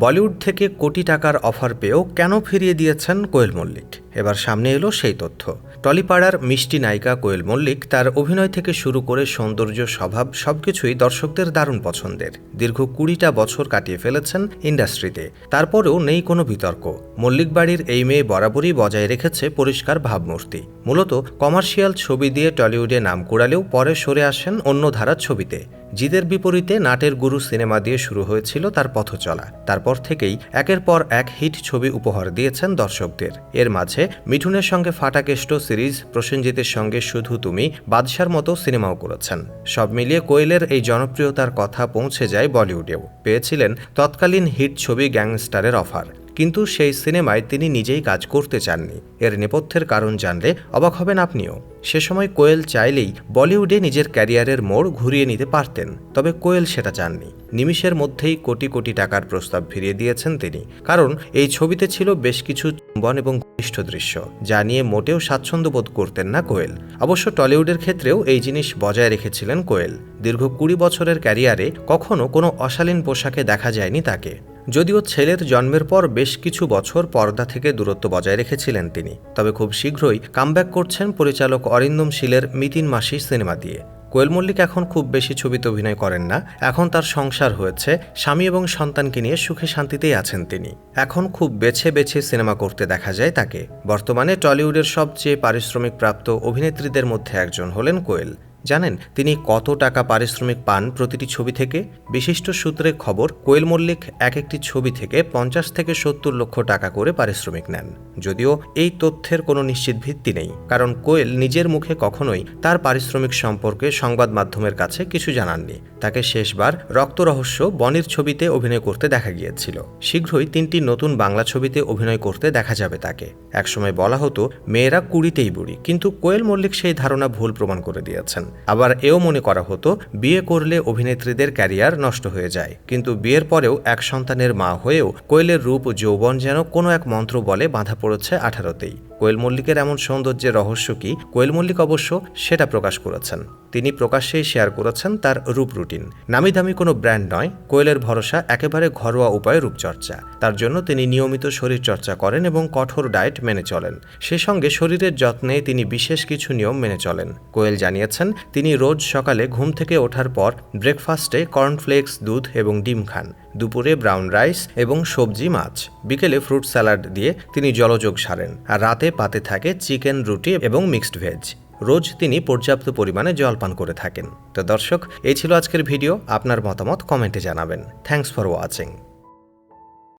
বলিউড থেকে কোটি টাকার অফার পেয়েও কেন ফিরিয়ে দিয়েছেন কোয়েল মল্লিক? এবার সামনে এলো সেই তথ্য। টলিপাড়ার মিষ্টি নায়িকা কোয়েল মল্লিক তার অভিনয় থেকে শুরু করে সৌন্দর্য, স্বভাব সবকিছুই দর্শকদের দারুণ পছন্দের। দীর্ঘ কুড়িটা বছর কাটিয়ে ফেলেছেন ইন্ডাস্ট্রিতে। তারপরেও নেই কোনো বিতর্ক। মল্লিক বাড়ির এই মেয়ে বরাবরই বজায় রেখেছে পরিষ্কার ভাবমূর্তি। মূলত কমার্শিয়াল ছবি দিয়ে টলিউডে নাম কুড়ালেও পরে সরে আসেন অন্য ধারার ছবিতে। জিদের বিপরীতে নাটের গুরু সিনেমা দিয়ে শুরু হয়েছিল তার পথ চলা তারপর থেকেই একের পর এক হিট ছবি উপহার দিয়েছেন দর্শকদের। এর মাঝে মিঠুনের সঙ্গে ফাটাকেষ্ট সিরিজ, প্রসেনজিতের সঙ্গে শুধু তুমি, বাদশার মতো সিনেমাও করেছেন। সব মিলিয়ে কোয়েলের এই জনপ্রিয়তার কথা পৌঁছে যায় বলিউডেও। পেয়েছিলেন তৎকালীন হিট ছবি গ্যাংস্টারের অফার। কিন্তু সেই সিনেমায় তিনি নিজেই কাজ করতে চাননি। এর নেপথ্যের কারণ জানলে অবাক হবেন আপনিও। সে সময় কোয়েল চাইলেই বলিউডে নিজের ক্যারিয়ারের মোড় ঘুরিয়ে নিতে পারতেন, তবে কোয়েল সেটা চাননি। নিমিষের মধ্যেই কোটি কোটি টাকার প্রস্তাব ফিরিয়ে দিয়েছেন তিনি, কারণ এই ছবিতে ছিল বেশ কিছু চুম্বন এবং ঘনিষ্ঠ দৃশ্য, যা নিয়ে মোটেও স্বাচ্ছন্দ্য বোধ করতেন না কোয়েল। অবশ্য টলিউডের ক্ষেত্রেও এই জিনিস বজায় রেখেছিলেন কোয়েল। দীর্ঘ কুড়ি বছরের ক্যারিয়ারে কখনো কোনো অশালীন পোশাকে দেখা যায়নি তাকে। যদিও ছেলের জন্মের পর বেশ কিছু বছর পর্দা থেকে দূরত্ব বজায় রেখেছিলেন তিনি। তবে খুব শীঘ্রই কামব্যাক করছেন পরিচালক অরিন্দম শীলের মিতিন মাসি সিনেমা দিয়ে। কোয়েল মল্লিক এখন খুব বেশি ছবিতে অভিনয় করেন না। এখন তার সংসার হয়েছে, স্বামী এবং সন্তানকে নিয়ে সুখে শান্তিতেই আছেন তিনি। এখন খুব বেছে বেছে সিনেমা করতে দেখা যায় তাকে। বর্তমানে টলিউডের সবচেয়ে পারিশ্রমিক প্রাপ্ত অভিনেত্রীদের মধ্যে একজন হলেন কোয়েল। জানেন, তিনি কত টাকা পারিশ্রমিক পান প্রতিটি ছবি থেকে? বিশিষ্ট সূত্রে খবর, কোয়েল মল্লিক এক একটি ছবি থেকে পঞ্চাশ থেকে সত্তর লক্ষ টাকা করে পারিশ্রমিক নেন। যদিও এই তথ্যের কোনো নিশ্চিত ভিত্তি নেই, কারণ কোয়েল নিজের মুখে কখনোই তার পারিশ্রমিক সম্পর্কে সংবাদ মাধ্যমের কাছে কিছু জানাননি। তাকে শেষবার রক্ত রহস্য বনির ছবিতে অভিনয় করতে দেখা গিয়েছিল। শীঘ্রই তিনটি নতুন বাংলা ছবিতে অভিনয় করতে দেখা যাবে তাকে। একসময় বলা হতো, মেয়েরা কুড়িতেই বুড়ি। কিন্তু কোয়েল মল্লিক সেই ধারণা ভুল প্রমাণ করে দিয়েছেন। আবার এও মনে করা হতো, বিয়ে করলে অভিনেত্রীদের ক্যারিয়ার নষ্ট হয়ে যায়। কিন্তু বিয়ের পরেও এক সন্তানের মা হয়েও কোয়েলের রূপ যৌবন যেন কোনো এক মন্ত্র বলে বাঁধা পড়েছে আঠারোতেই। কোয়েল মল্লিকের এমন সৌন্দর্যের রহস্য কি? কোয়েল মল্লিক অবশ্য সেটা প্রকাশ করেছেন। তিনি প্রকাশ্যেই শেয়ার করেছেন তার রূপ রুটিন। নামি দামি কোনো ব্র্যান্ড নয়, কোয়েলের ভরসা একেবারে ঘরোয়া উপায়ে রূপচর্চা। তার জন্য তিনি নিয়মিত শরীর চর্চা করেন এবং কঠোর ডায়েট মেনে চলেন। সে সঙ্গে শরীরের যত্নে তিনি বিশেষ কিছু নিয়ম মেনে চলেন। কোয়েল জানিয়েছেন, তিনি রোজ সকালে ঘুম থেকে ওঠার পর ব্রেকফাস্টে কর্নফ্লেক্স দুধ এবং ডিম খান। দুপুরে ব্রাউন রাইস এবং সবজি মাছ। বিকেলে ফ্রুট স্যালাড দিয়ে তিনি জলযোগ সারেন। আর রাতে পাতে থাকে চিকেন রুটি এবং মিক্সড ভেজ। রোজ তিনি পর্যাপ্ত পরিমাণে জল পান করে থাকেন। তো দর্শক, এই ছিল আজকের ভিডিও। আপনার মতামত কমেন্টে জানাবেন। Thanks for watching